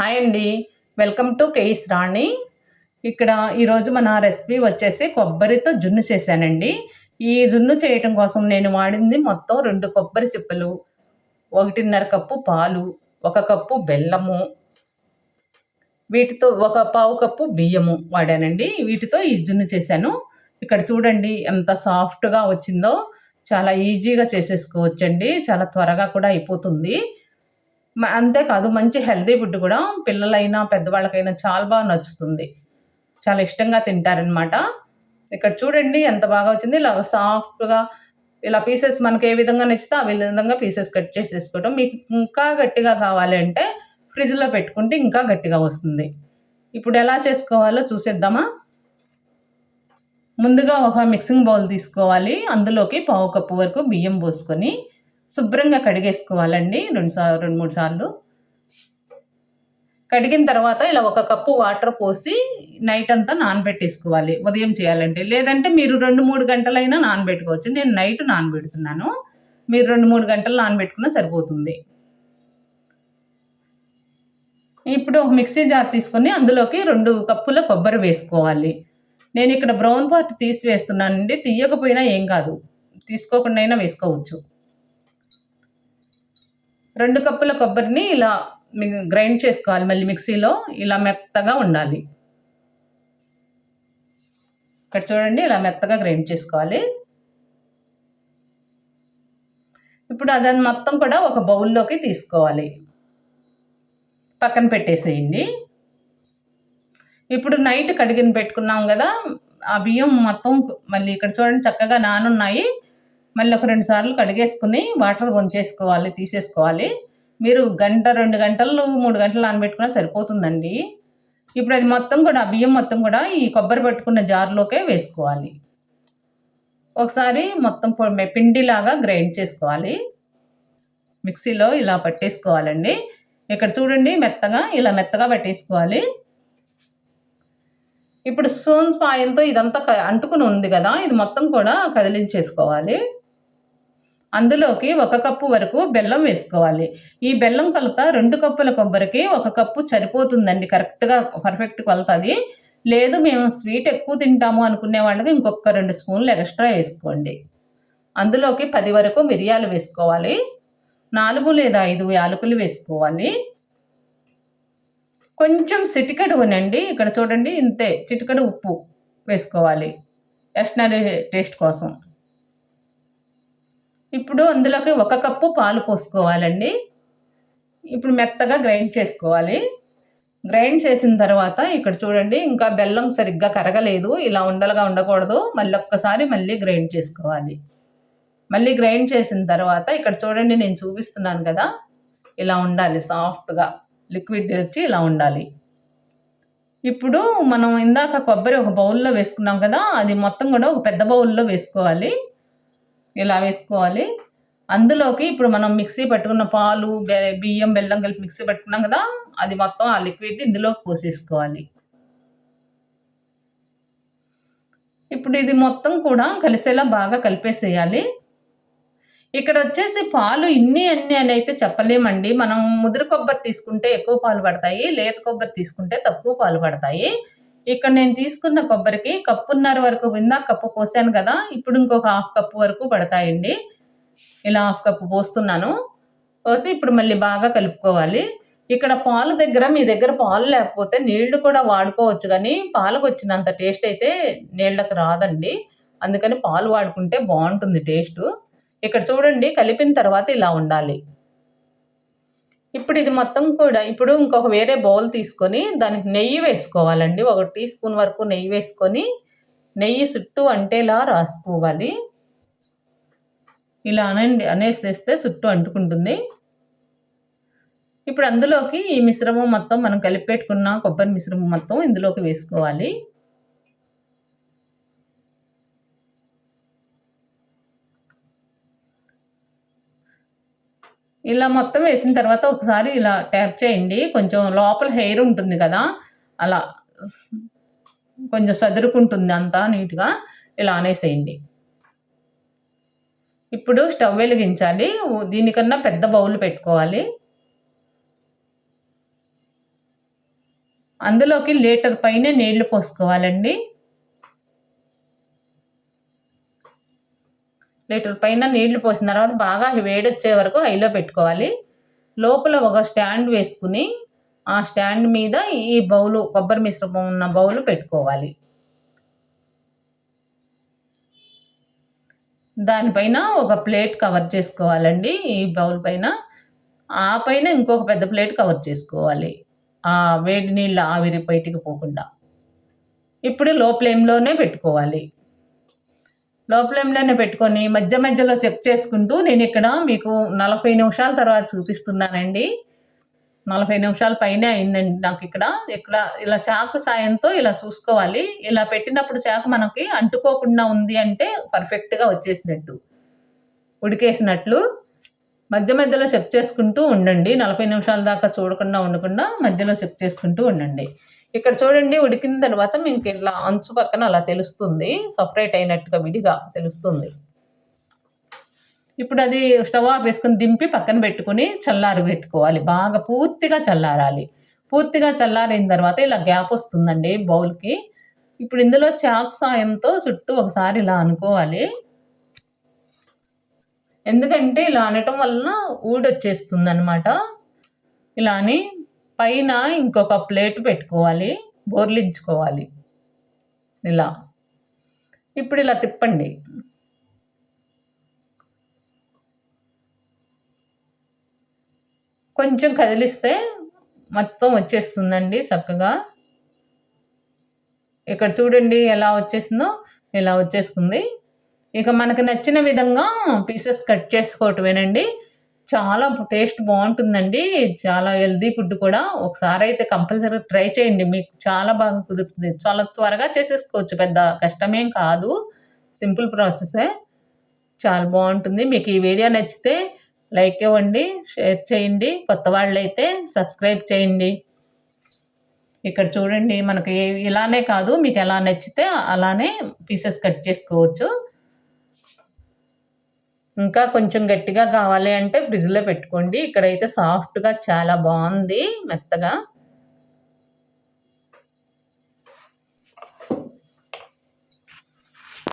Hi అండి. Welcome to KS Rani. ఇక్కడ ఈరోజు మన రెసిపీ వచ్చేసి కొబ్బరితో జున్ను చేశానండి. ఈ జున్ను చేయటం కోసం నేను వాడింది మొత్తం రెండు కొబ్బరి సిప్పలు ఒకటిన్నర కప్పు పాలు ఒక కప్పు బెల్లము వీటితో ఒక పావు కప్పు బియ్యము వాడానండి. వీటితో ఈ జున్ను చేశాను. ఇక్కడ చూడండి ఎంత సాఫ్ట్గా వచ్చిందో. చాలా ఈజీగా చేసేసుకోవచ్చండి. చాలా త్వరగా కూడా అయిపోతుంది. అంతేకాదు మంచి హెల్తీ ఫుడ్ కూడా పిల్లలైనా పెద్దవాళ్ళకైనా చాలా బాగా నచ్చుతుంది. చాలా ఇష్టంగా తింటారనమాట ఇక్కడ చూడండి ఎంత బాగా వచ్చింది. ఇలా సాఫ్ట్గా ఇలా పీసెస్ మనకి ఏ విధంగా నచ్చితే ఆ విధంగా పీసెస్ కట్ చేసేసుకోవటం. మీకు ఇంకా గట్టిగా కావాలి అంటే ఫ్రిడ్జ్లో పెట్టుకుంటే ఇంకా గట్టిగా వస్తుంది. ఇప్పుడు ఎలా చేసుకోవాలో చూసేద్దామా? ముందుగా ఒక మిక్సింగ్ బౌల్ తీసుకోవాలి. అందులోకి పావు కప్పు వరకు బియ్యం పోసుకొని శుభ్రంగా కడిగేసుకోవాలండి రెండు సార్లు రెండు మూడు సార్లు. కడిగిన తర్వాత ఇలా ఒక కప్పు వాటర్ పోసి నైట్ అంతా నానబెట్టేసుకోవాలి. ఉదయం చేయాలంటే. లేదంటే మీరు రెండు మూడు గంటలైనా నానబెట్టుకోవచ్చు. నేను నైట్ నానబెడుతున్నాను. మీరు రెండు మూడు గంటలు నానబెట్టుకున్నా సరిపోతుంది. ఇప్పుడు ఒక మిక్సీ జార్ తీసుకొని అందులోకి రెండు కప్పుల కొబ్బరి వేసుకోవాలి. నేను ఇక్కడ బ్రౌన్ పార్ట్ తీసి వేస్తున్నానండి. తీయకపోయినా ఏం కాదు. తీసుకోకుండా అయినా వేసుకోవచ్చు. రెండు కప్పుల కొబ్బరిని ఇలా గ్రైండ్ చేసుకోవాలి. మళ్ళీ మిక్సీలో ఇలా మెత్తగా ఉండాలి. ఇక్కడ చూడండి ఇలా మెత్తగా గ్రైండ్ చేసుకోవాలి. ఇప్పుడు అదని మొత్తం కూడా ఒక బౌల్లోకి తీసుకోవాలి. పక్కన పెట్టేసేయండి. ఇప్పుడు నైట్ కడిగిన పెట్టుకున్నాం కదా ఆ బియ్యం మొత్తం మళ్ళీ ఇక్కడ చూడండి చక్కగా నానున్నాయి. మళ్ళీ ఒక రెండు సార్లు కడిగేసుకుని వాటర్ వంచేసుకోవాలి తీసేసుకోవాలి. మీరు గంట రెండు గంటలు మూడు గంటలు నానబెట్టుకున్నా సరిపోతుందండి. ఇప్పుడు అది మొత్తం కూడా ఆ బియ్యం మొత్తం కూడా ఈ కొబ్బరి పట్టుకున్న జార్లోకే వేసుకోవాలి. ఒకసారి మొత్తం పిండిలాగా గ్రైండ్ చేసుకోవాలి. మిక్సీలో ఇలా పట్టేసుకోవాలండి. ఇక్కడ చూడండి మెత్తగా ఇలా మెత్తగా పట్టేసుకోవాలి. ఇప్పుడు స్పూన్ సాయంతో ఇదంతా క- అంటుకుని ఉంది కదా ఇది మొత్తం కూడా కదిలించేసుకోవాలి. అందులోకి ఒక కప్పు వరకు బెల్లం వేసుకోవాలి. ఈ బెల్లం కొలత రెండు కప్పుల కొబ్బరికి ఒక కప్పు సరిపోతుందండి. కరెక్ట్గా పర్ఫెక్ట్ కొలత అది. లేదు మేము స్వీట్ ఎక్కువ తింటాము అనుకునే వాళ్ళకి ఇంకొక రెండు స్పూన్లు ఎక్స్ట్రా వేసుకోండి. అందులోకి పది వరకు మిరియాలు వేసుకోవాలి. నాలుగు లేదా ఐదు యాలకులు వేసుకోవాలి. కొంచెం చిటికెడు ఉనండి. ఇక్కడ చూడండి ఇంతే చిటికెడు ఉప్పు వేసుకోవాలి. ఎస్టనరీ టేస్ట్ కోసం. ఇప్పుడు అందులోకి ఒక కప్పు పాలు పోసుకోవాలండి. ఇప్పుడు మెత్తగా గ్రైండ్ చేసుకోవాలి. గ్రైండ్ చేసిన తర్వాత ఇక్కడ చూడండి ఇంకా బెల్లం సరిగ్గా కరగలేదు. ఇలా ఉండలుగా ఉండకూడదు. మళ్ళీ ఒక్కసారి మళ్ళీ గ్రైండ్ చేసుకోవాలి. మళ్ళీ గ్రైండ్ చేసిన తర్వాత ఇక్కడ చూడండి నేను చూపిస్తున్నాను కదా ఇలా ఉండాలి సాఫ్ట్గా లిక్విడ్ వచ్చి ఇలా ఉండాలి. ఇప్పుడు మనం ఇందాక కొబ్బరి ఒక బౌల్లో వేసుకున్నాం కదా అది మొత్తం కూడా ఒక పెద్ద బౌల్లో వేసుకోవాలి. ఇలా వేసుకోవాలి? అందులోకి ఇప్పుడు మనం మిక్సీ పట్టుకున్న పాలు బియ్యం బెల్లం కలిపి మిక్సీ పెట్టుకున్నాం కదా అది మొత్తం ఆ లిక్విడ్ ఇందులోకి పోసేసుకోవాలి. ఇప్పుడు ఇది మొత్తం కూడా కలిసేలా బాగా కలిపేసేయాలి. ఇక్కడ వచ్చేసి పాలు ఇన్ని అన్ని అని అయితే చెప్పలేమండి. మనం ముదురు కొబ్బరి తీసుకుంటే ఎక్కువ పాలు పడతాయి లేత కొబ్బరి తీసుకుంటే తక్కువ పాలు పడతాయి. ఇక్కడ నేను తీసుకున్న కొబ్బరికి కప్పున్నర వరకు ఇందాక కప్పు పోసాను కదా. ఇప్పుడు ఇంకొక హాఫ్ కప్పు వరకు పడతాయండి. ఇలా హాఫ్ కప్పు పోస్తున్నాను. పోసి ఇప్పుడు మళ్ళీ బాగా కలుపుకోవాలి. ఇక్కడ పాలు దగ్గర మీ దగ్గర పాలు లేకపోతే నీళ్ళు కూడా వాడుకోవచ్చు కానీ పాలకు వచ్చినంత టేస్ట్ అయితే నీళ్ళకి రాదండి. అందుకని పాలు వాడుకుంటే బాగుంటుంది టేస్ట్. ఇక్కడ చూడండి కలిపిన తర్వాత ఇలా ఉండాలి. ఇప్పుడు ఇది మొత్తం కూడా ఇప్పుడు ఇంకొక వేరే బౌల్ తీసుకొని దానికి నెయ్యి వేసుకోవాలండి. ఒక టీ స్పూన్ వరకు నెయ్యి వేసుకొని నెయ్యి చుట్టూ అంటేలా రాసుకోవాలి. ఇలా అనండి అనేసేస్తే చుట్టూ అంటుకుంటుంది. ఇప్పుడు అందులోకి ఈ మిశ్రమం మొత్తం మనం కలిపి పెట్టుకున్న కొబ్బరి మిశ్రమం మొత్తం ఇందులోకి వేసుకోవాలి. ఇలా మొత్తం వేసిన తర్వాత ఒకసారి ఇలా ట్యాప్ చేయండి. కొంచెం లోపల హెయిర్ ఉంటుంది కదా అలా కొంచెం సదురుకుంటుంది అంతా నీట్గా ఇలా అనేసేయండి. ఇప్పుడు స్టవ్ వెలిగించాలి. దీనికన్నా పెద్ద బౌల్ పెట్టుకోవాలి. అందులోకి లీటర్ పైనే నీళ్ళు పోసుకోవాలండి. లీటర్ పైన నీళ్ళు పోసిన తర్వాత బాగా వేడొచ్చే వరకు హైలో పెట్టుకోవాలి. లోపల ఒక స్టాండ్ వేసుకుని ఆ స్టాండ్ మీద ఈ బౌలు కొబ్బరి మిశ్రమం ఉన్న బౌలు పెట్టుకోవాలి. దానిపైన ఒక ప్లేట్ కవర్ చేసుకోవాలండి ఈ బౌల్ పైన. ఆ పైన ఇంకొక పెద్ద ప్లేట్ కవర్ చేసుకోవాలి. ఆ వేడి నీళ్ళు ఆవిరి బయటికి పోకుండా. ఇప్పుడు లో ఫ్లేమ్లోనే పెట్టుకోవాలి. లో ఫ్లేమ్లోనే పెట్టుకొని మధ్య మధ్యలో చెక్ చేసుకుంటూ నేను ఇక్కడ మీకు నలభై నిమిషాల తర్వాత చూపిస్తున్నానండి. నలభై నిమిషాల పైనే అయిందండి నాకు ఇక్కడ. ఇక్కడ ఇలా చాకు సాయంతో ఇలా చూసుకోవాలి. ఇలా పెట్టినప్పుడు చాకు మనకి అంటుకోకుండా ఉంది అంటే పర్ఫెక్ట్గా వచ్చేసినట్టు. ఉడికేసినట్లు. మధ్య మధ్యలో చెక్ చేసుకుంటూ ఉండండి. నలభై నిమిషాల దాకా చూడకుండా ఉండకుండా మధ్యలో చెక్ చేసుకుంటూ ఉండండి. ఇక్కడ చూడండి ఉడికిన తర్వాత మీకు ఇట్లా అంచు పక్కన అలా తెలుస్తుంది. సపరేట్ అయినట్టుగా విడిగా తెలుస్తుంది. ఇప్పుడు అది స్టవ్ ఆఫ్ వేసుకొని దింపి పక్కన పెట్టుకుని చల్లారి పెట్టుకోవాలి. బాగా పూర్తిగా చల్లారాలి. పూర్తిగా చల్లారిన తర్వాత ఇలా గ్యాప్ వస్తుందండి బౌల్కి. ఇప్పుడు ఇందులో చాక్ సాయంతో చుట్టూ ఒకసారి ఇలా అనుకోవాలి. ఎందుకంటే ఇలా అనటం వలన ఊడొచ్చేస్తుంది అనమాట ఇలా అని పైన ఇంకొక ప్లేట్ పెట్టుకోవాలి బోర్లించుకోవాలి. ఇలా. ఇప్పుడు ఇలా తిప్పండి. కొంచెం కదిలిస్తే మొత్తం వచ్చేస్తుందండి చక్కగా. ఇక్కడ చూడండి ఎలా వచ్చేసిందో ఇలా వచ్చేస్తుంది. ఇక మనకు నచ్చిన విధంగా పీసెస్ కట్ చేసుకోవటమేనండి. చాలా టేస్ట్ బాగుంటుందండి. చాలా హెల్దీ ఫుడ్ కూడా. ఒకసారి అయితే కంపల్సరీ ట్రై చేయండి. మీకు చాలా బాగా కుదురుతుంది. చాలా త్వరగా చేసేసుకోవచ్చు. పెద్ద కష్టమేం కాదు. సింపుల్ ప్రాసెసే. చాలా బాగుంటుంది. మీకు ఈ వీడియో నచ్చితే లైక్ ఇవ్వండి షేర్ చేయండి. కొత్త వాళ్ళైతే సబ్స్క్రైబ్ చేయండి. ఇక్కడ చూడండి మనకి ఇలానే కాదు. మీకు ఎలా నచ్చితే అలానే పీసెస్ కట్ చేసుకోవచ్చు. ఇంకా కొంచెం గట్టిగా కావాలి అంటే ఫ్రిడ్జ్లో పెట్టుకోండి. ఇక్కడైతే సాఫ్ట్గా చాలా బాగుంది. మెత్తగా.